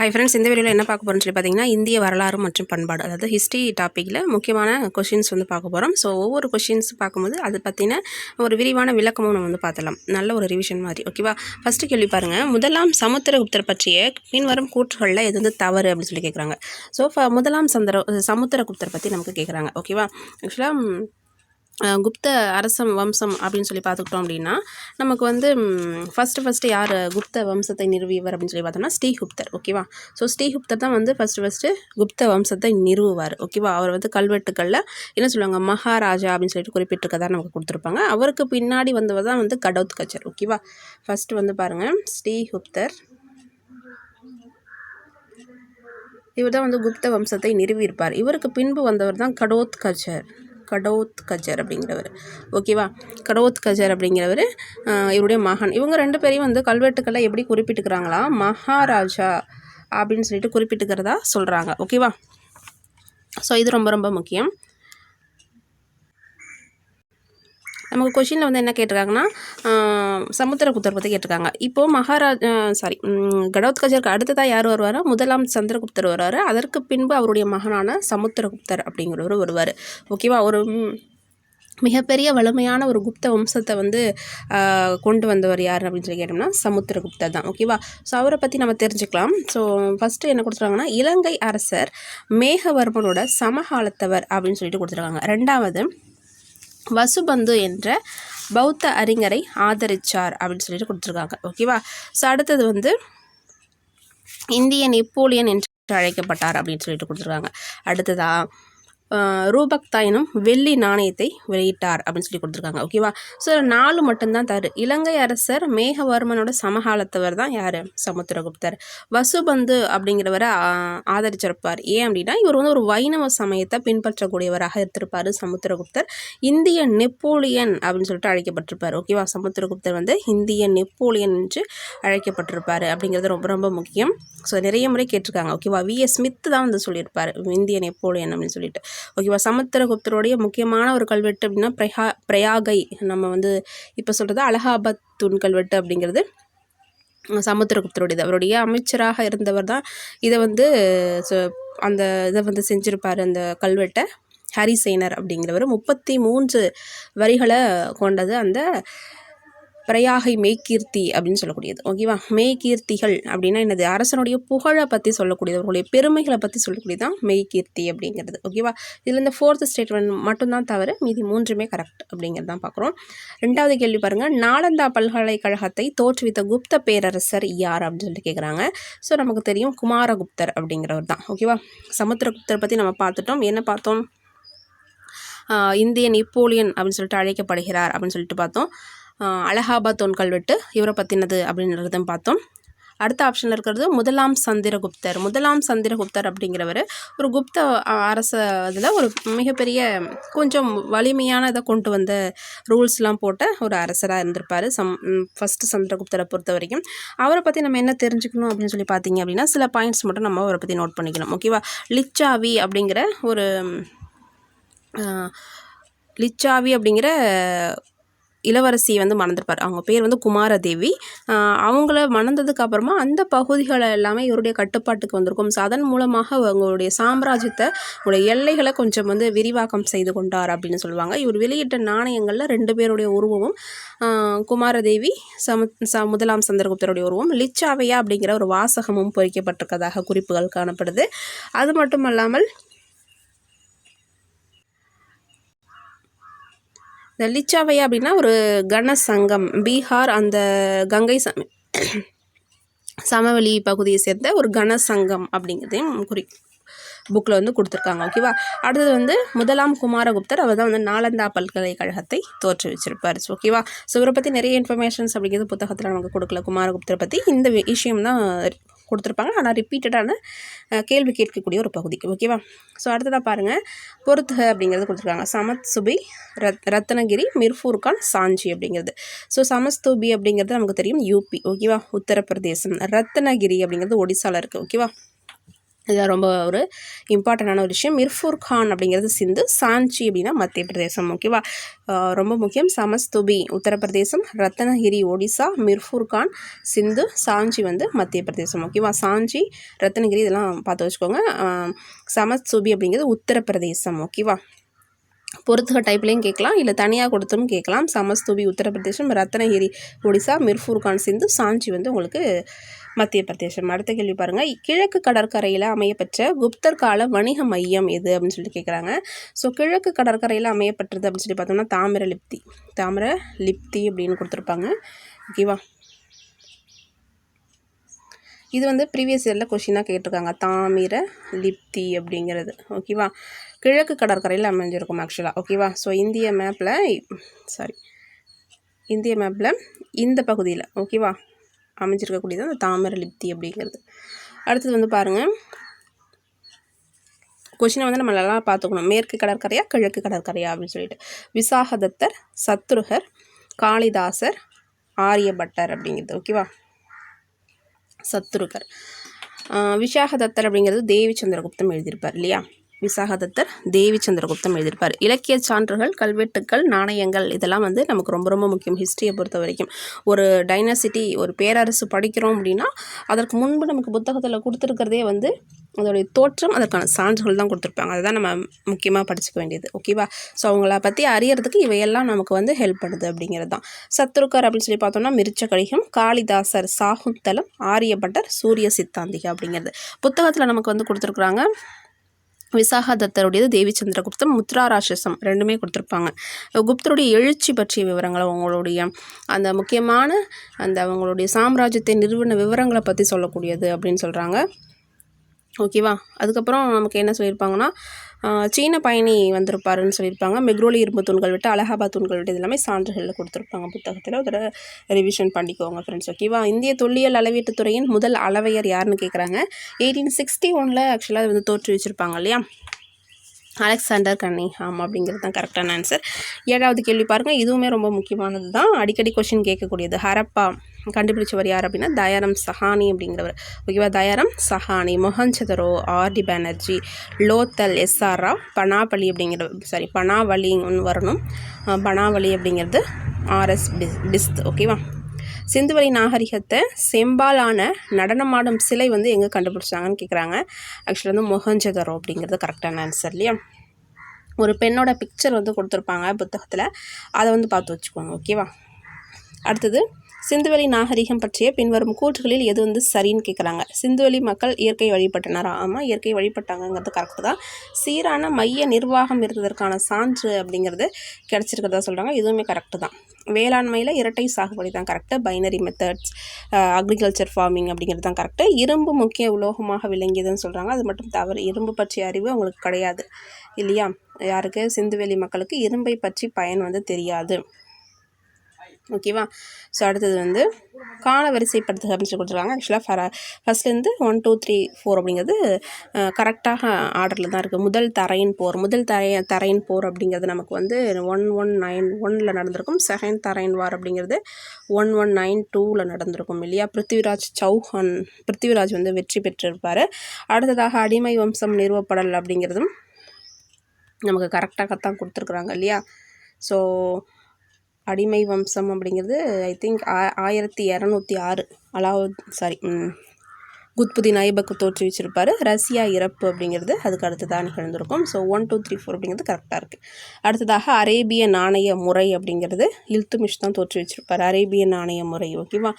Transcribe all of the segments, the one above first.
Hi friends இந்த வீடியோவில் என்ன பார்க்க போகிறோம்னு சொல்லி பார்த்தீங்கன்னா இந்திய வரலாறு மற்றும் பண்பாடு அதாவது ஹிஸ்ட்ரி டாப்பிக்கில் முக்கியமான கொஷின்ஸ் வந்து பார்க்க போகிறோம் ஸோ ஒவ்வொரு கொஷின்ஸ் பார்க்கும்போது அது பற்றின ஒரு விரிவான விளக்கமும் நம்ம வந்து பார்த்தலாம் நல்ல ஒரு ரிவிஷன் மாதிரி ஓகேவா ஃபஸ்ட்டு கேள்வி பாருங்கள் முதலாம் சமுத்திரகுப்தர் பற்றிய பின்வரும் கூற்றுகளில் எது வந்து தவறு அப்படின்னு சொல்லி கேட்குறாங்க ஸோ முதலாம் சந்திர சமுத்திரகுப்தர் பற்றி நமக்கு கேட்குறாங்க ஓகேவா ஆக்சுவலாக குப்த அரசம் வம்சம் அப்படின்னு சொல்லி பார்த்துக்கிட்டோம் அப்படின்னா நமக்கு வந்து ஃபஸ்ட்டு ஃபஸ்ட்டு யார் குப்த வம்சத்தை நிறுவியவர் அப்படின்னு சொல்லி பார்த்தோம்னா ஸ்ரீகுப்தர் ஓகேவா ஸோ ஸ்ரீகுப்தர் தான் வந்து ஃபஸ்ட்டு ஃபஸ்ட்டு குப்த வம்சத்தை நிறுவுவார் ஓகேவா அவர் வந்து கல்வெட்டுக்களில் என்ன சொல்லுவாங்க மகாராஜா அப்படின்னு சொல்லிட்டு குறிப்பிட்டிருக்கதா நமக்கு கொடுத்துருப்பாங்க. அவருக்கு பின்னாடி வந்தவர் தான் வந்து கடோத் கச்சர் ஓகேவா ஃபஸ்ட்டு வந்து பாருங்கள் ஸ்ரீகுப்தர். இவர் தான் வந்து குப்த வம்சத்தை நிறுவியிருப்பார். இவருக்கு பின்பு வந்தவர் தான் கடோத் கச்சர் கடோத் கஜர் அப்படிங்கிறவர். ஓகேவா கடோத் கஜர் அப்படிங்கிறவர் இவருடைய மகன். இவங்க ரெண்டு பேரையும் வந்து கல்வெட்டுக்களில் எப்படி குறிப்பிட்டுக்கிறாங்களா? மகாராஜா அப்படின்னு சொல்லிட்டு குறிப்பிட்டுக்கிறதா சொல்கிறாங்க ஓகேவா ஸோ இது ரொம்ப ரொம்ப முக்கியம். நமக்கு கொஷினில் வந்து என்ன கேட்டிருக்காங்கன்னா சமுத்திரகுப்தர் பற்றி கேட்டிருக்காங்க. இப்போது மகாராஜ் சாரி கடோத்கஜருக்கு அடுத்ததாக யார் வருவார் முதலாம் சந்திரகுப்தர் வருவார். அதற்கு பின்பு அவருடைய மகனான சமுத்திரகுப்தர் அப்படிங்கிறவர் வருவார். ஓகேவா ஒரு மிகப்பெரிய வலிமையான ஒரு குப்த வம்சத்தை வந்து கொண்டு வந்தவர் யார் அப்படின்னு சொல்லி கேட்டோம்னா சமுத்திரகுப்தர் தான். ஓகேவா ஸோ அவரை பற்றி நம்ம தெரிஞ்சுக்கலாம். ஸோ ஃபஸ்ட்டு என்ன கொடுத்துருக்காங்கன்னா இலங்கை அரசர் மேகவர்மனோட சமகாலத்தவர் அப்படின்னு சொல்லிட்டு கொடுத்துருக்காங்க. ரெண்டாவது வசுபந்து என்ற பௌத்த அறிஞரை ஆதரிச்சார் அப்படின்னு சொல்லிட்டு கொடுத்துருக்காங்க. ஓகேவா ஸோ அடுத்தது வந்து இந்திய நெப்போலியன் என்று அழைக்கப்பட்டார் அப்படின்னு சொல்லிட்டு கொடுத்துருக்காங்க. அடுத்ததா? ரூபக்தா எனும் வெள்ளி நாணயத்தை வெளியிட்டார் அப்படின்னு சொல்லி கொடுத்துருக்காங்க. ஓகேவா ஸோ நாலு மட்டும்தான் தரு இலங்கை அரசர் மேகவர்மனோட சமகாலத்தவர் தான் யார்? சமுத்திரகுப்தர். வசுபந்து அப்படிங்கிறவரை ஆதரிச்சிருப்பார். ஏன் அப்படின்னா இவர் வந்து ஒரு வைணவ சமயத்தை பின்பற்றக்கூடியவராக இருந்திருப்பார் சமுத்திரகுப்தர். இந்திய நெப்போலியன் அப்படின்னு சொல்லிட்டு அழைக்கப்பட்டிருப்பார். ஓகேவா சமுத்திரகுப்தர் வந்து இந்திய நெப்போலியன் என்று அழைக்கப்பட்டிருப்பார் அப்படிங்கிறது ரொம்ப ரொம்ப முக்கியம். ஸோ நிறைய முறை கேட்டிருக்காங்க. ஓகேவா வி? எஸ் ஸ்மித் தான் வந்து சொல்லியிருப்பார். இந்திய நெப்போலியன் அப்படின்னு சொல்லிட்டு. ஓகேவா? சமுத்திரகுப்தருடைய முக்கியமான ஒரு கல்வெட்டு அப்படின்னா பிரயா பிரயாகை. நம்ம வந்து இப்போ சொல்கிறது அலகாபாத் தூண் கல்வெட்டு அப்படிங்கிறது சமுத்திரகுப்தருடையது அவருடைய அமைச்சராக இருந்தவர் தான் இதை வந்து அந்த இதை வந்து செஞ்சுருப்பார் அந்த கல்வெட்டை. ஹரிசேனர் அப்படிங்கிறவர். முப்பத்தி மூன்று வரிகளை கொண்டது அந்த பிரயாகை மெய்கீர்த்தி அப்படின்னு சொல்லக்கூடியது. ஓகேவா? மெய்கீர்த்திகள் அப்படின்னா என்னது? அரசனுடைய புகழை பற்றி சொல்லக்கூடியது. அவர்களுடைய பெருமைகளை பற்றி சொல்லக்கூடியது தான் மெய்கீர்த்தி அப்படிங்கிறது. ஓகேவா? இதில் இந்த ஃபோர்த் ஸ்டேட்மெண்ட் மட்டும்தான் தவிர மீதி மூன்றுமே கரெக்ட் அப்படிங்கிறது தான் பார்க்குறோம். ரெண்டாவது கேள்வி பாருங்கள் நாலந்தா பல்கலைக்கழகத்தை தோற்றுவித்த குப்த பேரரசர் யார் அப்படின்னு சொல்லிட்டு கேட்குறாங்க ஸோ நமக்கு தெரியும் குமாரகுப்தர் அப்படிங்கிறவர் தான். ஓகேவா? சமுத்திரகுப்தர் பற்றி நம்ம பார்த்துட்டோம். என்ன பார்த்தோம்? இந்திய நெப்போலியன் அப்படின்னு சொல்லிட்டு அழைக்கப்படுகிறார் அப்படின்னு சொல்லிட்டு பார்த்தோம். அலகாபாத் தொன் கல்வெட்டு இவரை பற்றினது அப்படின்றதும் பார்த்தோம். அடுத்த ஆப்ஷனில் இருக்கிறது முதலாம் சந்திரகுப்தர். முதலாம் சந்திரகுப்தர் அப்படிங்கிறவர் ஒரு குப்த அரச இதில் ஒரு மிகப்பெரிய கொஞ்சம் வலிமையான இதை கொண்டு வந்த ரூல்ஸ்லாம் போட்ட ஒரு அரசராக இருந்திருப்பார். சம் ஃபஸ்ட்டு சந்திரகுப்தரை பொறுத்த வரைக்கும். அவரை பற்றி நம்ம என்ன தெரிஞ்சுக்கணும் அப்படின்னு சொல்லி பார்த்தீங்க அப்படின்னா சில பாயிண்ட்ஸ் மட்டும் நம்ம அவரை பற்றி நோட் பண்ணிக்கணும். ஓகேவா லிச்சாவி அப்படிங்கிற ஒரு லிச்சாவி அப்படிங்கிற இளவரசியை வந்து மணந்திருப்பார். அவங்க பேர் வந்து குமாரதேவி. அவங்கள மணந்ததுக்கு அப்புறமா அந்த பகுதிகளை எல்லாமே இவருடைய கட்டுப்பாட்டுக்கு வந்திருக்கும். ஸோ அதன் மூலமாக அவங்களுடைய சாம்ராஜ்யத்தை உடைய எல்லைகளை கொஞ்சம் வந்து விரிவாக்கம் செய்து கொண்டார் அப்படின்னு சொல்லுவாங்க. இவர் வெளியிட்ட நாணயங்களில் ரெண்டு பேருடைய உருவமும் குமாரதேவி சமு ச முதலாம் சந்திரகுப்தருடைய உருவம் லிச்சாவையா அப்படிங்கிற ஒரு வாசகமும் பொறிக்கப்பட்டிருக்கதாக குறிப்புகள் காணப்படுது. அது மட்டும் அல்லாமல் இந்த லிச்சாவையா அப்படின்னா ஒரு கன சங்கம் பீகார் அந்த கங்கை சம சமவெளி பகுதியை சேர்ந்த ஒரு கன சங்கம் அப்படிங்கிறதையும் குறி புக்கில் வந்து கொடுத்துருக்காங்க ஓகேவா அடுத்தது வந்து முதலாம் குமாரகுப்தர் அவர் தான் வந்து நாலந்தா பல்கலைக்கழகத்தை தோற்றுவிச்சிருப்பார் ஸோ ஓகேவா ஸோ இவரை பற்றி நிறைய இன்ஃபர்மேஷன்ஸ் அப்படிங்கிறது புத்தகத்தில் நமக்கு கொடுக்கல. குமாரகுப்தரை பற்றி இந்த விஷயம் தான் கொடுத்துருப்பாங்க. ஆனால் ரிப்பீட்டடான கேள்வி கேட்கக்கூடிய ஒரு பகுதி. ஓகேவா ஸோ அடுத்ததாக பாருங்கள் பொருத்து அப்படிங்கிறது கொடுத்துருக்காங்க. சமத் சுபி ரத் ரத்னகிரி மிர்ஃபூர்கான் சாஞ்சி அப்படிங்கிறது. ஸோ சமஸ்தூபி அப்படிங்கிறது நமக்கு தெரியும். யூபி ஓகேவா உத்தரப்பிரதேசம். ரத்னகிரி அப்படிங்கிறது ஒடிசாவில் இருக்குது ஓகேவா இது ரொம்ப ஒரு இம்பார்ட்டண்டான ஒரு விஷயம். மிர்ஃபூர் கான் அப்படிங்கிறது சிந்து சாஞ்சி அப்படின்னா மத்திய பிரதேசம் ஓகேவா ரொம்ப முக்கியம். சமஸ்துபி உத்தரப்பிரதேசம் ரத்னகிரி ஒடிசா மிர்ஃபூர் கான் சிந்து சாஞ்சி வந்து மத்திய பிரதேசம் ஓகேவா சாஞ்சி ரத்னகிரி இதெல்லாம் பார்த்து வச்சுக்கோங்க. சமஸ்துபி அப்படிங்கிறது உத்தரப்பிரதேசம் ஓகேவா பொறுத்துக டைப்லேயும் கேட்கலாம் இல்லை தனியாக கொடுத்தும் கேட்கலாம். சமஸ்துபி உத்தரப்பிரதேசம் ரத்னகிரி ஒடிசா மிர்ஃபூர் கான் சிந்து சாஞ்சி வந்து உங்களுக்கு மத்திய பிரதேசம். அடுத்த கேள்வி பாருங்கள் கிழக்கு கடற்கரையில் அமையப்பெற்ற குப்தர் கால வணிக மையம் எது அப்படின்னு சொல்லி கேட்குறாங்க ஸோ கிழக்கு கடற்கரையில் அமையப்பட்டது அப்படின்னு சொல்லி பார்த்தோம்னா தாமிர லிப்தி தாமிர லிப்தி அப்படின்னு கொடுத்துருப்பாங்க. ஓகேவா இது வந்து ப்ரீவியஸ் இயரில் கொஷினாக கேட்டிருக்காங்க. தாமிர லிப்தி அப்படிங்கிறது ஓகேவா கிழக்கு கடற்கரையில் அமைஞ்சிருக்கும் ஆக்சுவலாக ஓகேவா ஸோ இந்திய மேப்பில் சாரி இந்திய மேப்பில் இந்த பகுதியில். ஓகேவா அமைஞ்சிருக்கக்கூடியது அந்த தாமர லிப்தி அப்படிங்கிறது. அடுத்தது வந்து பாருங்கள் கொஷினை வந்து நம்ம நல்லா பார்த்துக்கணும். மேற்கு கடற்கரையா கிழக்கு கடற்கரையா அப்படின்னு சொல்லிட்டு. விசாகதத்தர் சத்ருகர் காளிதாசர் ஆரியபட்டர் அப்படிங்கிறது. ஓகேவா சத்ருகர். ஆஹ் விசாகதத்தர் அப்படிங்கிறது தேவி சந்திரகுப்தம் எழுதியிருப்பார் இல்லையா? விசாகதத்தர் தேவி சந்திரகுப்தம் எழுதியிருப்பார். இலக்கிய சான்றுகள் கல்வெட்டுக்கள் நாணயங்கள் இதெல்லாம் வந்து நமக்கு ரொம்ப ரொம்ப முக்கியம் ஹிஸ்ட்ரியை பொறுத்த வரைக்கும். ஒரு டைனசிட்டி ஒரு பேரரசு படிக்கிறோம் அப்படின்னா அதற்கு முன்பு நமக்கு புத்தகத்தில் கொடுத்துருக்கிறதே வந்து அதோடைய தோற்றம் அதற்கான சான்றுகள் தான் கொடுத்துருப்பாங்க. அதுதான் நம்ம முக்கியமாக படிச்சுக்க வேண்டியது. ஓகேவா ஸோ அவங்கள பற்றி அறியறதுக்கு இவையெல்லாம் நமக்கு வந்து ஹெல்ப் பண்ணுது அப்படிங்கிறது தான். சத்ருக்கர் அப்படின்னு சொல்லி பார்த்தோம்னா மிருச்ச கடிகம் காளிதாசர் சாகுந்தலம் ஆரியபட்டர் சூரிய சித்தாந்திகா அப்படிங்கிறது. புத்தகத்தில் நமக்கு வந்து கொடுத்துருக்குறாங்க விசாகதத்தருடையது தேவி சந்திரகுப்தம் முத்ராராட்சசம் ரெண்டுமே கொடுத்துருப்பாங்க. குப்தருடைய எழுச்சி பற்றிய விவரங்கள் அவங்களுடைய அந்த முக்கியமான அந்த அவங்களுடைய சாம்ராஜ்யத்தை நிறுவன விவரங்களை பற்றி சொல்லக்கூடியது அப்படின்னு சொல்கிறாங்க ஓகேவா அதுக்கப்புறம் நமக்கு என்ன சொல்லியிருப்பாங்கன்னா சீன பயணி வந்திருப்பாருன்னு சொல்லியிருப்பாங்க. மெக்ரோலி இரும்பு தூண்கள் விட்டு அலகாபாத் தூண்கள் விட்டு இது எல்லாமே சான்றுகளில் கொடுத்துருப்பாங்க. புத்தகத்தில் ஒரு ரிவிஷன் பண்ணிக்கோங்க ஃப்ரெண்ட்ஸ் ஓகேவா இந்திய தொல்லியல் அளவீட்டுத் துறையின் முதல் அளவையர் யாருன்னு கேட்குறாங்க எயிட்டீன் சிக்ஸ்டி ஒனில் ஆக்சுவலாக வந்து தோற்றுவிச்சிருப்பாங்க இல்லையா? அலெக்சாண்டர் கன்னிஹாம் அப்படிங்கிறது தான் கரெக்டான ஆன்சர் ஏழாவது கேள்வி பாருங்கள் இதுவுமே ரொம்ப முக்கியமானது தான். அடிக்கடி கொஷின் கேட்கக்கூடியது. ஹரப்பா கண்டுபிடிச்சவர் யார் அப்படின்னா தயாரம் சஹானி அப்படிங்கிறவர். ஓகேவா தயாரம் சஹானி மொஹஞ்சதரோ ஆர்டி பானர்ஜி லோத்தல் எஸ்ஆர்ரா பனாபலி அப்படிங்கிற சாரி பனாவலின்னு வரணும். பனாவலி அப்படிங்கிறது ஆர்எஸ் பிஸ் பிஸ்த். ஓகேவா சிந்துவெளி நாகரிகத்தை செம்பாலான நடனமாடும் சிலை வந்து எங்கே கண்டுபிடிச்சாங்கன்னு கேட்குறாங்க ஆக்சுவலி வந்து மொஹஞ்சதரோ அப்படிங்கிறது கரெக்டான ஆன்சர் இல்லையா? ஒரு பெண்ணோட பிக்சர் வந்து கொடுத்துருப்பாங்க புத்தகத்தில். அதை வந்து பார்த்து வச்சுக்கோங்க ஓகேவா அடுத்தது சிந்துவெளி நாகரிகம் பற்றிய பின்வரும் கூற்றுகளில் எது வந்து சரின்னு கேட்குறாங்க சிந்துவெளி மக்கள் இயற்கை வழிபட்டனரா? ஆமாம் இயற்கை வழிபட்டாங்கங்கிறது கரெக்டு தான். சீரான மைய நிர்வாகம் இருந்ததற்கான சான்று அப்படிங்கிறது கிடச்சிருக்கிறதா சொல்கிறாங்க இதுவுமே கரெக்டு தான். வேளாண்மையில் இரட்டை சாகுபடி தான் correct binary methods agriculture farming அப்படிங்கிறது தான் கரெக்டு இரும்பு முக்கிய உலோகமாக விளங்கியதுன்னு சொல்கிறாங்க அது மட்டும் தவறு. இரும்பு பற்றிய அறிவு அவங்களுக்கு கிடையாது. இல்லையா? யாருக்கு? சிந்துவெளி மக்களுக்கு இரும்பை பற்றி பயன் வந்து தெரியாது. ஓகேவா? ஸோ அடுத்தது வந்து கால வரிசைப்படுத்துக அப்படின்னு சொல்லி கொடுத்துருக்காங்க ஆக்சுவலாக ஃபர ஃபஸ்ட்லேருந்து ஒன் டூ த்ரீ ஃபோர் அப்படிங்கிறது கரெக்டாக ஆர்டரில் தான் இருக்குது முதல் தரையின் போர் முதல் தரைய தரையின் போர் அப்படிங்கிறது நமக்கு வந்து ஒன் ஒன் நைன் ஒனில் நடந்திருக்கும். செகண்ட் தரையின் வார் அப்படிங்கிறது ஒன் ஒன் நைன் டூவில் நடந்திருக்கும் இல்லையா? பிருத்திவிராஜ் சௌஹான் பிருத்திவிராஜ் வந்து வெற்றி பெற்றிருப்பார். அடுத்ததாக அடிமை வம்சம் நிறுவப்படல் அப்படிங்கிறதும் நமக்கு கரெக்டாக தான் கொடுத்துருக்குறாங்க இல்லையா? ஸோ அடிமை வம்சம் அப்படிங்கிறது ஐ திங்க் ஆ ஆயிரத்தி இரநூத்தி ஆறு. அலாவுத் சாரி குத்புதீன் ஐபக் தோற்றுவிச்சிருப்பார் ரஷ்யா இறப்பு அப்படிங்கிறது அதுக்கு அடுத்ததாக நிகழ்ந்திருக்கும். So one two three four அப்படிங்கிறது கரெக்டாக இருக்குது அடுத்ததாக அரேபிய நாணய முறை அப்படிங்கிறது இல்துமிஷ் தான் தோற்றுவிச்சிருப்பார் அரேபிய நாணய முறை ஓகேவா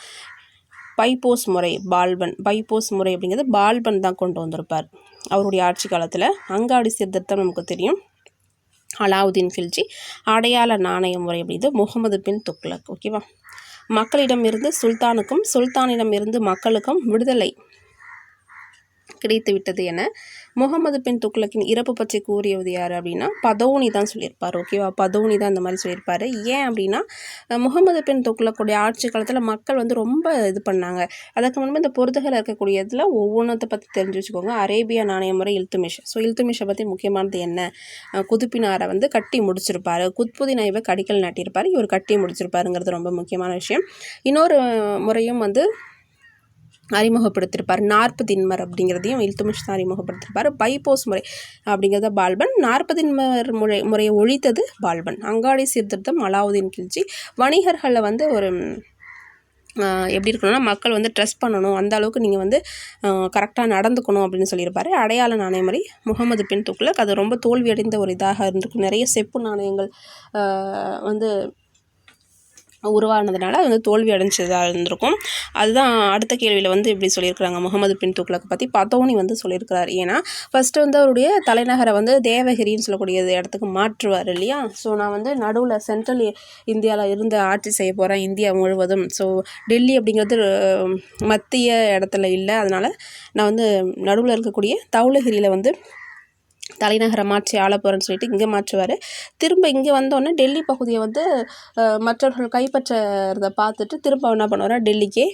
பைப்போஸ் முறை பால்பன். பைப்போஸ் முறை அப்படிங்கிறது பால்பன் தான் கொண்டு வந்திருப்பார். அவருடைய ஆட்சி காலத்தில் அங்காடி சீர்திருத்தம் நமக்கு தெரியும். அலாவுதீன் கில்ஜி அடையாள நாணய முறை அப்படிது முகமது பின் துக்ளக் ஓகேவா மக்களிடமிருந்து சுல்தானுக்கும் சுல்தானிடமிருந்து மக்களுக்கும் விடுதலை கிடைத்து விட்டது என முகமது பின் துக்ளக்கின் இறப்பு பற்றி கூறியது யார் அப்படின்னா பதோனி தான் சொல்லியிருப்பார் ஓகேவா பதோனி தான் இந்த மாதிரி சொல்லியிருப்பார். ஏன் அப்படின்னா முகமது பின் துக்ளக்குடைய ஆட்சி காலத்தில் மக்கள் வந்து ரொம்ப இது பண்ணாங்க. அதுக்கு முன்பு இந்த பொருத்துகள் இருக்கக்கூடியதில் ஒவ்வொன்றத்தை பற்றி தெரிஞ்சு வச்சுக்கோங்க. அரேபியா நாணய முறை இல்துமிஷ் ஸோ இல்துமிஷை பற்றி முக்கியமானது என்ன? குதுப்பினாரை வந்து கட்டி முடிச்சிருப்பார். குத்புதீன் ஐபக் கடிக்கல் நாட்டியிருப்பார். இவர் கட்டி முடிச்சிருப்பாருங்கிறது ரொம்ப முக்கியமான விஷயம். இன்னொரு முறையும் வந்து அறிமுகப்படுத்தியிருப்பார் நாற்பதின்மர் அப்படிங்கிறதையும் இல்துமிஷ் தான் அறிமுகப்படுத்தியிருப்பார் பைப்போஸ் முறை அப்படிங்கிறத பால்பன். நாற்பதின்மர் முறை முறையை ஒழித்தது பால்பன். அங்காடி சீர்திருத்தம் அலாவுதீன் கிழ்ச்சி வணிகர்களில் வந்து ஒரு எப்படி இருக்கணும்னா மக்கள் வந்து ட்ரெஸ் பண்ணணும். அந்த அளவுக்கு நீங்கள் வந்து கரெக்டாக நடந்துக்கணும் அப்படின்னு சொல்லியிருப்பாரு. அடையாள நாணயமுறை முகமது பின் துக்ளக். அது ரொம்ப தோல்வியடைந்த ஒரு இதாக இருந்திருக்கும். நிறைய செப்பு நாணயங்கள் வந்து உருவானதுனால அது வந்து தோல்வி அடைஞ்சதாக இருந்திருக்கும். அதுதான் அடுத்த கேள்வியில் வந்து இப்படி சொல்லியிருக்கிறாங்க. முகமது பின் துக்ளக் பற்றி பத்தோனி வந்து சொல்லியிருக்கிறார். ஏன்னா ஃபஸ்ட்டு வந்து அவருடைய தலைநகரை வந்து தேவகிரின்னு சொல்லக்கூடிய இடத்துக்கு மாற்றுவார் இல்லையா? ஸோ நான் வந்து நடுவில் சென்ட்ரல் இந்தியாவில் இருந்து ஆட்சி செய்ய போகிறேன் இந்தியா முழுவதும். ஸோ டெல்லி அப்படிங்கிறது மத்திய இடத்துல இல்லை. அதனால் நான் வந்து நடுவில் இருக்கக்கூடிய தௌலகிரியில் வந்து தலைநகரை மாற்றி ஆள போகிறேன்னு சொல்லிட்டு இங்கே மாற்றுவார். திரும்ப இங்கே வந்தோடனே டெல்லி பகுதியை வந்து மற்றவர்கள் கைப்பற்றதை பார்த்துட்டு திரும்ப என்ன பண்ணுவார்? டெல்லிக்கே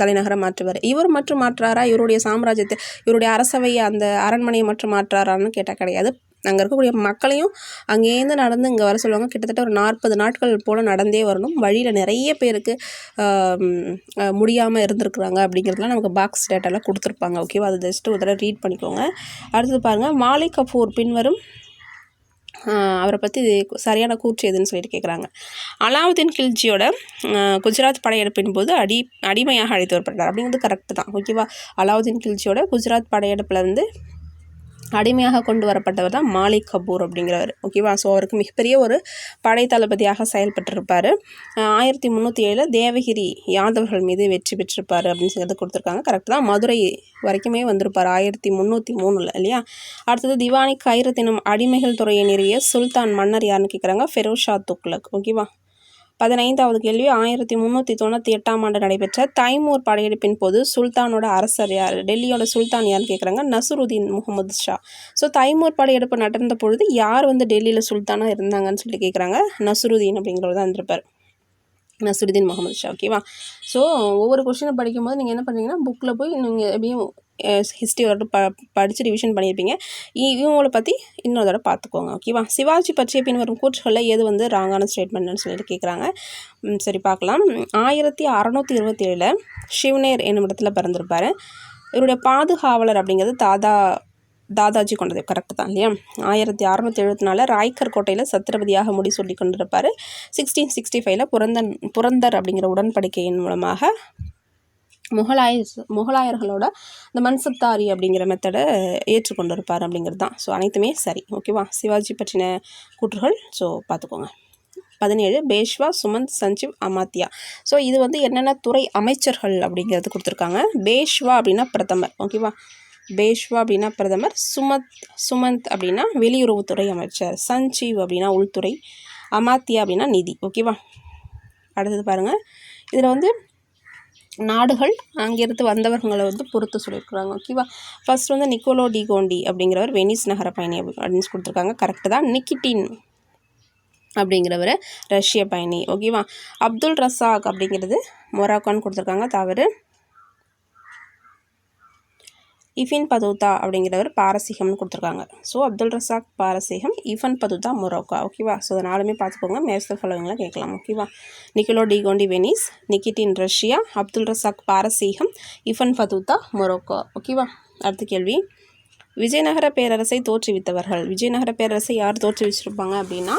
தலைநகரை மாற்றுவார். இவர் மட்டும் மாற்றுறாரா இவருடைய சாம்ராஜ்யத்தை இவருடைய அரசவையை அந்த அரண்மனையை மட்டும் மாற்றுறாரான்னு கேட்டால் கிடையாது. அங்கே இருக்கக்கூடிய மக்களையும் அங்கேருந்து நடந்து இங்கே வர சொல்லுவாங்க. கிட்டத்தட்ட ஒரு நாற்பது நாட்கள் போல் நடந்தே வரணும். வழியில் நிறைய பேருக்கு முடியாமல் இருந்திருக்குறாங்க அப்படிங்கிறதுலாம் நமக்கு பாக்ஸ் டேட்டாலாம் கொடுத்துருப்பாங்க. ஓகேவா அது ஜஸ்ட்டு ஒரு தடவை ரீட் பண்ணிக்கோங்க. அடுத்தது பாருங்கள் மாலிக் கபூர் பின்வரும் அவரை பற்றி சரியான கூற்று எதுன்னு சொல்லிட்டு கேட்குறாங்க அலாவுதீன் கில்ஜியோட குஜராத் படையெடுப்பின் போது அடி அடிமையாக அழைத்து வரப்பட்டார். அப்படிங்கிறது கரெக்டு தான். ஓகேவா அலாவுதீன் கில்ஜியோட குஜராத் படையெடுப்பில் வந்து அடிமையாக கொண்டு வரப்பட்டவர் தான் மாலிக் கபூர் அப்படிங்கிறவர். ஓகேவா ஸோ அவருக்கு மிகப்பெரிய ஒரு படை தளபதியாக செயல்பட்டிருப்பார். ஆயிரத்தி முந்நூற்றி ஏழில் தேவகிரி யாதவர்கள் மீது வெற்றி பெற்றிருப்பார் அப்படின்னு சொல்லிட்டு கொடுத்துருக்காங்க. கரெக்டாக தான். மதுரை வரைக்குமே வந்திருப்பார் ஆயிரத்தி முந்நூற்றி மூணில் இல்லையா? அடுத்தது திவானி கயிறு தினம் அடிமைகள் துறையை நிறைய சுல்தான் மன்னர் யாருன்னு கேட்குறாங்க ஃபெரோஷா துக்லக் ஓகேவா பதினைந்தாவது கேள்வி ஆயிரத்தி முந்நூற்றி தொண்ணூற்றி எட்டாம் ஆண்டு நடைபெற்ற தைமூர் படையெடுப்பின் போது சுல்தானோட அரசர் யார்? டெல்லியோட சுல்தான் யாருன்னு கேட்குறாங்க நசுருதீன் முகமது ஷா. ஸோ தைமூர் படையெடுப்பு நடந்த பொழுது யார் வந்து டெல்லியில் சுல்தானாக இருந்தாங்கன்னு சொல்லி கேட்குறாங்க நசுருதீன் அப்படிங்கிறவர் தான் இருந்திருப்பார். நசுருதீன் முகமது ஷா ஓகேவா ஸோ ஒவ்வொரு கொஷினை படிக்கும்போது நீங்கள் என்ன பண்ணுறீங்கன்னா புக்கில் போய் நீங்கள் எப்படியும் ஹிஸ்ட்ரி வரட்டு ப படித்து ரிவிஷன் பண்ணியிருப்பீங்க. இ- பற்றி இன்னொரு தடவை பார்த்துக்கோங்க ஓகேவா சிவாஜி பற்றிய பின்வரும் கூற்றுகளில் எது வந்து ராங்கான ஸ்டேட்மெண்ட்னு சொல்லிட்டு கேட்குறாங்க ம், சரி பார்க்கலாம். ஆயிரத்தி அறநூற்றி இருபத்தி ஏழில் ஷிவ்னேர் என்னும் இடத்துல பிறந்திருப்பார். இவருடைய பாதுகாவலர் அப்படிங்கிறது தாதா தாதாஜி கொண்டது கரெக்டு தான் இல்லையா? ஆயிரத்தி அறநூற்றி எழுபத்தி நாலில் ராய்கர் கோட்டையில் சத்திரபதியாக முடி சொல்லி கொண்டிருப்பார். சிக்ஸ்டீன் சிக்ஸ்டி ஃபைவ்ல புரந்தன் புரந்தர் அப்படிங்கிற உடன்படிக்கையின் மூலமாக முகலாய முகலாயர்களோட இந்த மன்சப்தாரி அப்படிங்கிற மெத்தடை ஏற்றுக்கொண்டு இருப்பார் அப்படிங்கிறது தான். ஸோ அனைத்துமே சரி. ஓகேவா சிவாஜி பற்றின கூற்றுகள். ஸோ பார்த்துக்கோங்க. பதினேழு பேஷ்வா சுமந்த் சஞ்சீவ் அமாத்தியா ஸோ இது வந்து என்னென்ன துறை அமைச்சர்கள் அப்படிங்கிறது கொடுத்துருக்காங்க. பேஷ்வா அப்படின்னா பிரதமர். ஓகேவா பேஷ்வா அப்படின்னா பிரதமர். சுமத் சுமந்த் அப்படின்னா வெளியுறவுத்துறை அமைச்சர். சஞ்சீவ் அப்படின்னா உள்துறை. அமாத்தியா அப்படின்னா நிதி. ஓகேவா அடுத்தது பாருங்கள் இதில் வந்து நாடுகள் அங்கிருந்து வந்தவர்களை வந்து பொறுத்து சொல்லியிருக்கிறாங்க ஓகேவா ஃபர்ஸ்ட் வந்து நிக்கோலோ டி கோண்டி அப்படிங்கிறவர் வெனிஸ் நகர பயணி அப்படி- அப்படின்னு கொடுத்துருக்காங்க. கரெக்டு தான். நிக்கிட்டின் அப்படிங்கிறவர் ரஷ்ய பயணி ஓகேவா அப்துல் ரசாக் அப்படிங்கிறது மொராக்கான்னு கொடுத்துருக்காங்க. தவறு. இஃபின் பதூத்தா அப்படிங்கிறவர் பாரசீகம்னு கொடுத்துருக்காங்க. ஸோ அப்துல் ரசாக் பாரசீகம் இஃபன் பதூத்தா மொரோக்கா. ஓகேவா ஸோ அதை நாலுமே பார்த்துக்கோங்க. மேஸ்தல் ஃபாலோவிங்லாம் கேட்கலாம். ஓகேவா Niccolo de Conti Venice Nikitin Russia Abdul Razzaq பாரசீகம் Ibn Battuta Morocco. ஓகேவா அடுத்த கேள்வி. விஜயநகர பேரரசை தோற்றுவித்தவர்கள். விஜயநகர பேரரசை யார் தோற்றுவிச்சிருப்பாங்க அப்படின்னா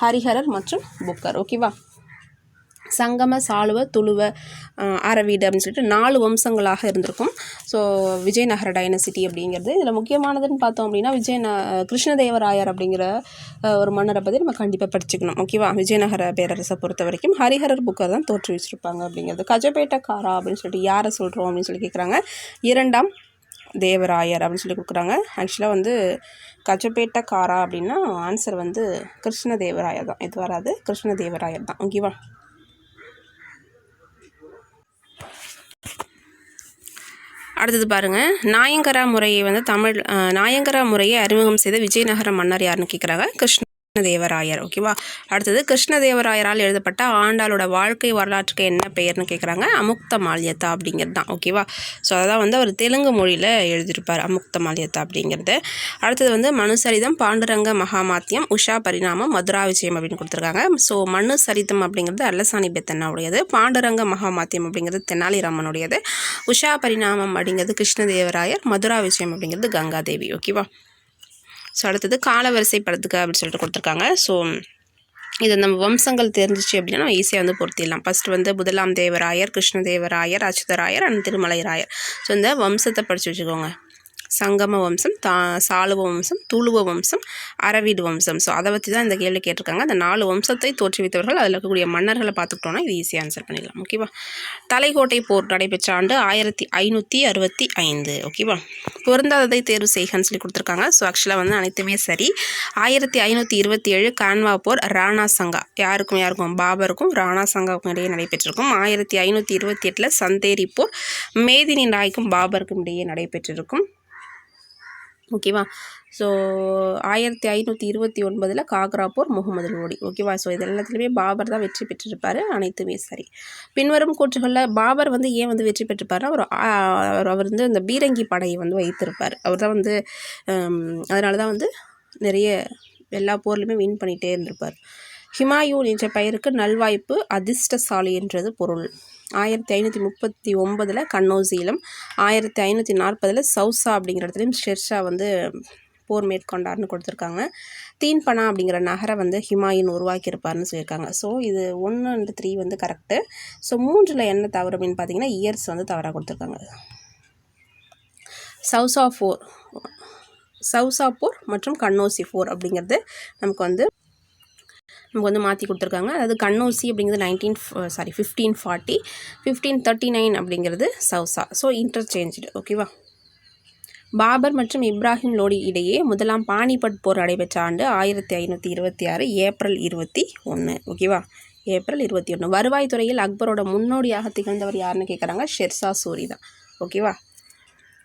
ஹரிஹரர் மற்றும் புக்கர். ஓகேவா சங்கம சாளுவ துளுவ ஆஹ், அரவீடு அப்படின்னு சொல்லிட்டு நாலு வம்சங்களாக இருந்திருக்கும். ஸோ விஜயநகர டைனசிட்டி அப்படிங்கிறது. இதில் முக்கியமானதுன்னு பார்த்தோம் அப்படின்னா விஜய கிருஷ்ணதேவராயர் அப்படிங்கிற ஒரு மன்னரை பற்றி நம்ம கண்டிப்பாக படிச்சுக்கணும். ஓகேவா விஜயநகர பேரரசை பொறுத்த வரைக்கும் ஹரிஹரர் புக்கை தான் தோற்றுவிச்சிருப்பாங்க அப்படிங்கிறது. கஜபேட்டக்காரா அப்படின்னு சொல்லிட்டு யாரை சொல்கிறோம் அப்படின்னு சொல்லி கேட்குறாங்க இரண்டாம் தேவராயர் அப்படின்னு சொல்லி கொடுக்குறாங்க. ஆக்சுவலாக வந்து கஜபேட்டக்காரா அப்படின்னா ஆன்சர் வந்து கிருஷ்ணதேவராயர் தான். இது வராது. கிருஷ்ணதேவராயர் தான். ஓகேவா அடுத்தது பாருங்கள் நாயங்கரா முறையை வந்து தமிழ் நாயங்கரா முறையை அறிமுகம் செய்த விஜயநகர மன்னர் யாருன்னு கேட்குறாங்க கிருஷ்ண. கிருஷ்ணதேவராயர் ஓகேவா அடுத்தது கிருஷ்ணதேவராயரால் எழுதப்பட்ட ஆண்டாளோட வாழ்க்கை வரலாற்றுக்கு என்ன பெயர்னு கேட்குறாங்க அமுக்த மால்யதா அப்படிங்கிறது தான் ஓகேவா ஸோ அதான் வந்து அவர் தெலுங்கு மொழியில் எழுதியிருப்பார் அமுக்த மால்யதா அப்படிங்கிறது. அடுத்தது வந்து மனுசரிதம் பாண்டுரங்க மகாமாத்தியம் உஷா பரிணாமம் மதுரா விஜயம் அப்படின்னு கொடுத்துருக்காங்க. ஸோ மனு சரிதம் அப்படிங்கிறது அல்லசானி பெத்தன்னாவுடையது பாண்டுரங்க மகாமாத்தியம் அப்படிங்கிறது தெனாலிராமனுடையது உஷா பரிணாமம் அப்படிங்கிறது கிருஷ்ணதேவராயர் மதுரா விஜயம் அப்படிங்கிறது கங்காதேவி ஓகேவா ஸோ அடுத்தது காலவரிசை படத்துக்கு அப்படின்னு சொல்லிட்டு கொடுத்துருக்காங்க. ஸோ இது நம்ம வம்சங்கள் தெரிஞ்சிச்சு அப்படின்னா நம்ம ஈஸியாக வந்து பொருத்திடலாம். ஃபஸ்ட்டு வந்து முதலாம் தேவராயர் கிருஷ்ணதேவராயர் அச்சுதராயர் அண்ட் திருமலைராயர். ஸோ இந்த வம்சத்தை படித்து வச்சுக்கோங்க. சங்கம வம்சம் தா சாளுவ வம்சம் துளுவ வம்சம் அரவீடு வம்சம். ஸோ அதை பற்றி தான் இந்த கேள்வி கேட்டிருக்காங்க. அந்த நாலு வம்சத்தை தோற்றுவித்தவர்கள் அதில் இருக்கக்கூடிய மன்னர்களை பார்த்துக்கிட்டோன்னா இது ஈஸியாக ஆன்சர் பண்ணிடலாம் ஓகேவா தலைக்கோட்டை போர் நடைபெற்ற ஆண்டு ஆயிரத்தி ஐநூற்றி அறுபத்தி ஐந்து. ஓகேவா பொருந்தாததை தேர்வு செய்கன்னு சொல்லி கொடுத்துருக்காங்க. ஸோ ஆக்சுவலாக வந்து அனைத்துமே சரி. ஆயிரத்தி ஐநூற்றி இருபத்தி ஏழு கான்வா போர் ராணா சங்கா. யாருக்கும் யாருக்கும்? பாபருக்கும் ராணா சங்காவுக்கும் இடையே நடைபெற்றிருக்கும். ஆயிரத்தி ஐநூற்றி இருபத்தி எட்டில் சந்தேரி போர் மேதினி நாய்க்கும் பாபருக்கும் இடையே நடைபெற்றிருக்கும். ஓகேவா? ஸோ ஆயிரத்தி ஐநூற்றி இருபத்தி ஒன்பதில் காக்ராப்பூர் முகமது லோடி ஓகேவா? ஸோ இது எல்லாத்துலேயுமே பாபர் தான் வெற்றி பெற்றிருப்பார் அனைத்துமே சரி. பின்வரும் கூற்றுகளில் பாபர் வந்து ஏன் வந்து வெற்றி பெற்றிருப்பாருன்னா அவர் அவர் அவர் வந்து இந்த பீரங்கி படையை வந்து வைத்திருப்பார். அவர் தான் வந்து அதனால தான் வந்து நிறைய எல்லா போர்லையுமே வின் பண்ணிகிட்டே இருந்திருப்பார். ஹிமாயூன் என்ற பெயருக்கு நல்வாய்ப்பு அதிர்ஷ்டசாலி என்றது பொருள். ஆயிரத்தி ஐநூற்றி முப்பத்தி ஒன்பதில் கண்ணோசியிலும் ஆயிரத்தி ஐநூற்றி நாற்பதில் சௌசா அப்படிங்கிற இடத்துலையும் ஷெர்ஷா வந்து போர் மேற்கொண்டார்னு கொடுத்துருக்காங்க. தீன்பனா அப்படிங்கிற நகரை வந்து ஹிமாயின் உருவாக்கியிருப்பார்னு சொல்லியிருக்காங்க. ஸோ இது ஒன்று அண்ட் த்ரீ வந்து கரெக்டு ஸோ மூன்றில் என்ன தவறு அப்படின்னு பார்த்தீங்கன்னா இயர்ஸ் வந்து தவறாக கொடுத்துருக்காங்க. சவுசா ஃபோர் சவுசா போர் மற்றும் கண்ணோசி ஃபோர் அப்படிங்கிறது நமக்கு வந்து நமக்கு வந்து மாற்றி கொடுத்துருக்காங்க. அதாவது கண்ணோசி அப்படிங்கிறது nineteen sorry fifteen forty fifteen thirty nine அப்படிங்கிறது சவுசா ஸோ இன்டர்சேஞ்சு ஓகேவா பாபர் மற்றும் இப்ராஹிம் லோடி இடையே முதலாம் பானிபட் போர் நடைபெற்ற ஆண்டு ஆயிரத்தி ஐநூற்றி இருபத்தி ஆறு ஏப்ரல் இருபத்தி ஒன்று ஓகேவா ஏப்ரல் இருபத்தி ஒன்று வருவாய்த்துறையில் அக்பரோட முன்னோடியாக திகழ்ந்தவர் யாருன்னு கேட்குறாங்க ஷெர்ஷா சூரி தான் ஓகேவா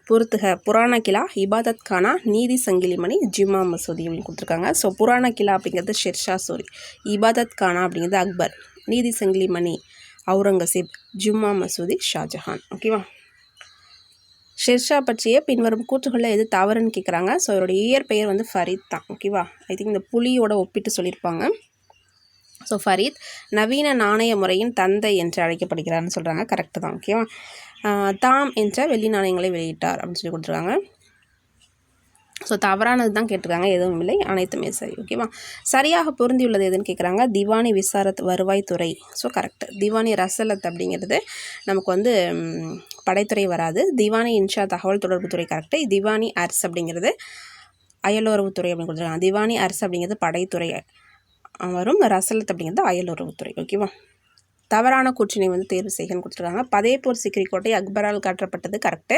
பொறுத்துக. புராண கிலா இபாதத் கானா நீதி சங்கிலிமணி ஜிம்மா மசூதி அப்படின்னு கொடுத்துருக்காங்க. ஸோ புராண கிலா அப்படிங்கிறது ஷெர்ஷா சூரி. இபாதத் கானா அப்படிங்கிறது அக்பர். நீதி சங்கிலிமணி அவுரங்கசீப் ஜும்மா மசூதி ஷாஜஹான். ஓகேவா ஷெர்ஷா பற்றிய பின்வரும் கூற்றுகளில் எது தவறுன்னு கேட்குறாங்க ஸோ அவருடைய இயற்பெயர் வந்து ஃபரீத் தான். ஓகேவா ஐ திங்க் இந்த புலியோட ஒப்பிட்டு சொல்லியிருப்பாங்க. ஸோ ஃபரீத் நவீன நாணய முறையின் தந்தை என்று அழைக்கப்படுகிறார்னு சொல்கிறாங்க கரெக்டு தான். ஓகேவா தாம் என்ற வெள்ளி நாணயங்களை வெளியிட்டார் அப்படின்னு சொல்லி கொடுத்துருக்காங்க. ஸோ தவறானது தான் கேட்டிருக்காங்க எதுவும் இல்லை அனைத்துமே சரி ஓகேவா சரியாக பொருந்தியுள்ளது எதுன்னு கேட்குறாங்க திவானி விசாரத் வருவாய்த்துறை ஸோ கரெக்ட் திவானி ரசலத் அப்படிங்கிறது நமக்கு வந்து படைத்துறை வராது. திவானி இன்ஷா தகவல் தொடர்பு துறை கரெக்டு திவானி அர்ஸ் அப்படிங்கிறது அயலுறவுத்துறை அப்படின்னு கொடுத்துருக்காங்க. திவானி அர்ஸ் அப்படிங்கிறது படைத்துறை வரும் ரசலத் அப்படிங்கிறது அயலுறவுத்துறை ஓகேவா தவறான கூற்றினை வந்து தேர்வு செய்கன்னு கொடுத்துருக்காங்க. பதேப்பூர் சிக்ரி கோட்டை அக்பரால் கட்டப்பட்டது கரெக்டு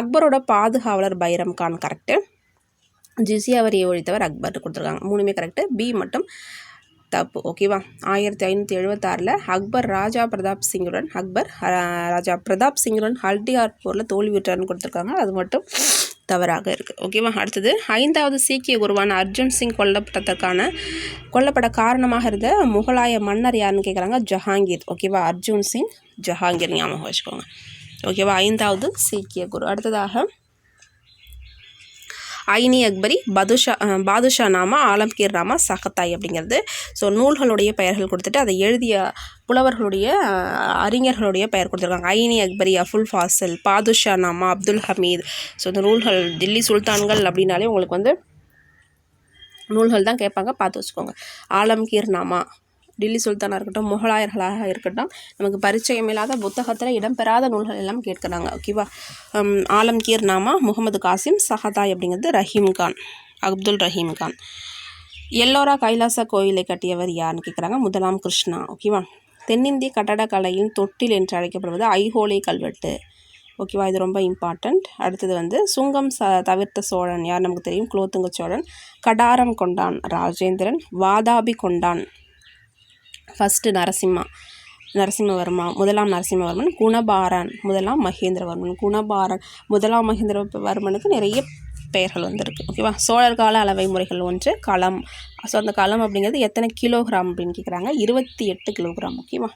அக்பரோட பாதுகாவலர் பைரம் கான் கரெக்டு ஜிசியா வரியை ஒழித்தவர் அக்பர் கொடுத்துருக்காங்க. மூணுமே கரெக்டு பி மட்டும் தப்பு. ஓகேவா ஆயிரத்தி ஐநூற்றி எழுபத்தாறில் அக்பர் ராஜா பிரதாப் சிங்குடன் அக்பர் ராஜா பிரதாப் சிங்குடன் ஹல்டியார் போரில் தோல்வியுற்றார்னு கொடுத்துருக்காங்க. அது மட்டும் தவறாக இருக்குது ஓகேவா அடுத்தது ஐந்தாவது சீக்கிய குருவான அர்ஜுன் சிங் கொல்லப்பட்டதற்கான கொல்லப்பட காரணமாக இருந்த முகலாய மன்னர் யாருன்னு கேட்குறாங்க ஜஹாங்கீர். ஓகேவா அர்ஜுன் சிங் ஜஹாங்கீர் ஞாபகம் வச்சுக்கோங்க. ஓகேவா ஐந்தாவது சீக்கிய குரு. அடுத்ததாக ஐனி அக்பரி பதுஷா பாதுஷா நாமா ஆலம்கீர் ராமா சகத்தாய் அப்படிங்கிறது. ஸோ நூல்களுடைய பெயர்கள் கொடுத்துட்டு அதை எழுதிய புலவர்களுடைய அறிஞர்களுடைய பெயர் கொடுத்துருக்காங்க. ஐனி அக்பரி அஃபுல் ஃபாசில் பாதுஷா நாமா அப்துல் ஹமீத். ஸோ இந்த நூல்கள் தில்லி சுல்தான்கள் அப்படின்னாலே உங்களுக்கு வந்து நூல்கள் தான் கேட்பாங்க. பார்த்து வச்சுக்கோங்க. ஆலம்கீர் நாமா டில்லி சுல்தானாக இருக்கட்டும் முகலாயர்களாக இருக்கட்டும் நமக்கு பரிச்சயம் இல்லாத புத்தகத்தில் இடம்பெறாத நூல்கள் எல்லாம் கேட்குறாங்க. ஓகேவா ஆலம்கீர் நாமா முகமது காசிம் சஹதாய் அப்படிங்கிறது ரஹீம் கான் அப்துல் ரஹீம் கான். எல்லோரா கைலாச கோயிலை கட்டியவர் யாருன்னு கேட்குறாங்க முதலாம் கிருஷ்ணா. ஓகேவா தென்னிந்திய கட்டடக்கலையின் தொட்டில் என்று அழைக்கப்படுவது ஐஹோலே கல்வெட்டு. ஓகேவா இது ரொம்ப இம்பார்ட்டண்ட் அடுத்தது வந்து சுங்கம் ச தவிர்த்த சோழன் யார் நமக்கு தெரியும்? குலோத்துங்க சோழன். கடாரம் கொண்டான் ராஜேந்திரன் வாதாபி கொண்டான் ஃபஸ்ட்டு நரசிம்மா நரசிம்மவர்மா முதலாம் நரசிம்மவர்மன் குணபாரன் முதலாம் மகேந்திரவர்மன் குணபாரன் முதலாம் மகேந்திரவர்மனுக்கு நிறைய பெயர்கள் வந்திருக்கு. ஓகேவா? சோழர் கால அளவை முறைகள் ஒன்று களம். ஸோ அந்த களம் அப்படிங்கிறது எத்தனை கிலோகிராம் அப்படின்னு கேட்குறாங்க இருபத்தி எட்டு கிலோகிராம். ஓகேவா?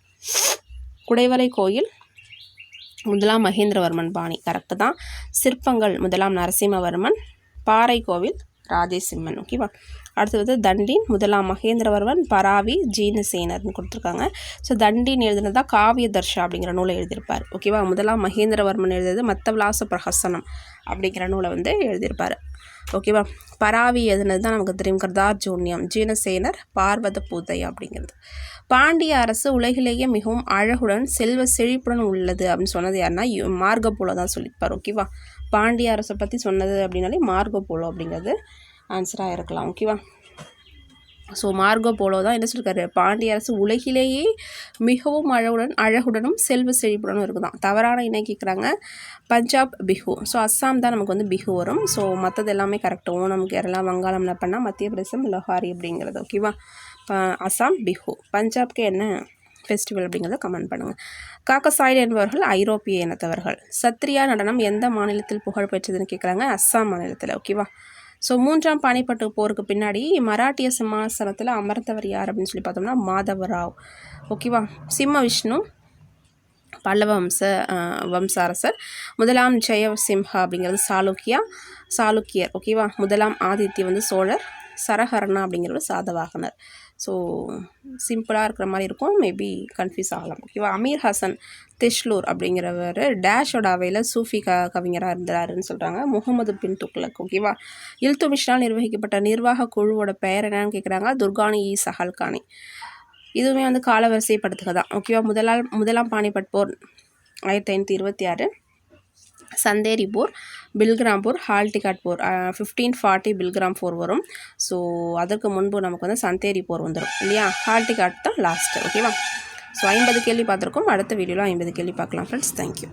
குடைவரை கோயில் முதலாம் மகேந்திரவர்மன் பாணி. கரெக்டு தான். சிற்பங்கள் முதலாம் நரசிம்மவர்மன். பாறை கோவில் ராஜேசிம்மன். ஓகேவா? அடுத்து வந்து தண்டின் முதலாம் மகேந்திரவர்மன் பராவி ஜீனசேனர்னு கொடுத்துருக்காங்க. ஸோ தண்டின் எழுதுனதா காவிய தர்ஷா அப்படிங்கிற நூலை எழுதியிருப்பார். ஓகேவா முதலாம் மகேந்திரவர்மன் எழுதியது மத்தவிலாச பிரஹசனம் அப்படிங்கிற நூலை வந்து எழுதியிருப்பார். ஓகேவா பராவி எழுதுனது தான் நமக்கு தெரியும். கர்தார்ஜூன்யம் ஜீனசேனர் பார்வத பூதை அப்படிங்கிறது. பாண்டிய அரசு உலகிலேயே மிகவும் அழகுடன் செல்வ செழிப்புடன் உள்ளது அப்படின்னு சொன்னது யாருன்னா யு- மார்கபோலோ தான் சொல்லியிருப்பார் ஓகேவா பாண்டிய அரசை பற்றி சொன்னது அப்படின்னாலே மார்கபோலோ அப்படிங்கிறது ஆன்சராக இருக்கலாம் ஓகேவா ஸோ மார்கோ போலோ தான் என்ன சொல்லியிருக்காரு பாண்டிய அரசு உலகிலேயே மிகவும் அழகுடன் அழகுடனும் செல்வ செழிப்புடனும் இருக்குதான். தவறான இணை கேட்குறாங்க பஞ்சாப் பிஹு. ஸோ அஸ்ஸாம் தான் நமக்கு வந்து பிஹு வரும். ஸோ மற்றது எல்லாமே கரெக்டாகவும் நமக்கு கேரளா வங்காளம்ல பண்ணால் மத்திய பிரதேசம் லோஹாரி அப்படிங்கிறது ஓகேவா அஸ்ஸாம் பிஹு. பஞ்சாப்க்கு என்ன ஃபெஸ்டிவல் அப்படிங்கிறத கமெண்ட் பண்ணுங்கள் காக்கசாய்டு என்பவர்கள் ஐரோப்பிய இனத்தவர்கள். சத்ரியா நடனம் எந்த மாநிலத்தில் புகழ் பெற்றதுன்னு கேட்குறாங்க அஸ்ஸாம் மாநிலத்தில் ஓகேவா ஸோ மூன்றாம் பாணிப்பட்டு போருக்கு பின்னாடி மராட்டிய சிம்மாசனத்தில் அமர்ந்தவர் யார் அப்படின்னு சொல்லி பார்த்தோம்னா மாதவராவ். ஓகேவா சிம்ம விஷ்ணு பல்லவ வம்ச வம்ச அரசர் முதலாம் ஜெயசிம்ஹா அப்படிங்கிறது சாளுக்கியா சாளுக்கியர். ஓகேவா முதலாம் ஆதித்ய வந்து சோழர் சரஹரணா அப்படிங்கிறவர் சாதவாகனர். ஸோ சிம்பிளாக இருக்கிற மாதிரி இருக்கும். மேபி கன்ஃபியூஸ் ஆகலாம். ஓகேவா அமீர் ஹசன் திஷ்லூர் அப்படிங்கிறவர் டேஷோட அவையில் சூஃபி க கவிஞராக இருந்தாருன்னு சொல்கிறாங்க முகமது பின் துக்லக் ஓகேவா இல்துமிஷ்னால் நிர்வகிக்கப்பட்ட நிர்வாக குழுவோட பெயர் என்னன்னு கேட்குறாங்க துர்கானி இ. சஹல்கானி. இதுவுமே வந்து காலவரிசைப்படுத்துக தான். ஓகேவா முதலால் முதலாம் பாணிபட் போர் ஆயிரத்தி ஐநூற்றி இருபத்தி ஆறு. சந்தேரி போர். பில்கிராம்பூர் ஹால்டிகாட் போர். ஃபிஃப்டீன் ஃபார்ட்டி பில்கிராம் போர் வரும். ஸோ அதற்கு முன்பு நமக்கு வந்து சந்தேரி போர் வந்துடும் இல்லையா? ஹால் டிகாட் தான் லாஸ்ட்டு ஓகேவா ஸோ ஐம்பது கேள்வி பார்த்துருக்கோம். அடுத்த வீடியோவில் ஐம்பது கேள்வி பார்க்கலாம் ஃப்ரெண்ட்ஸ் தேங்க்யூ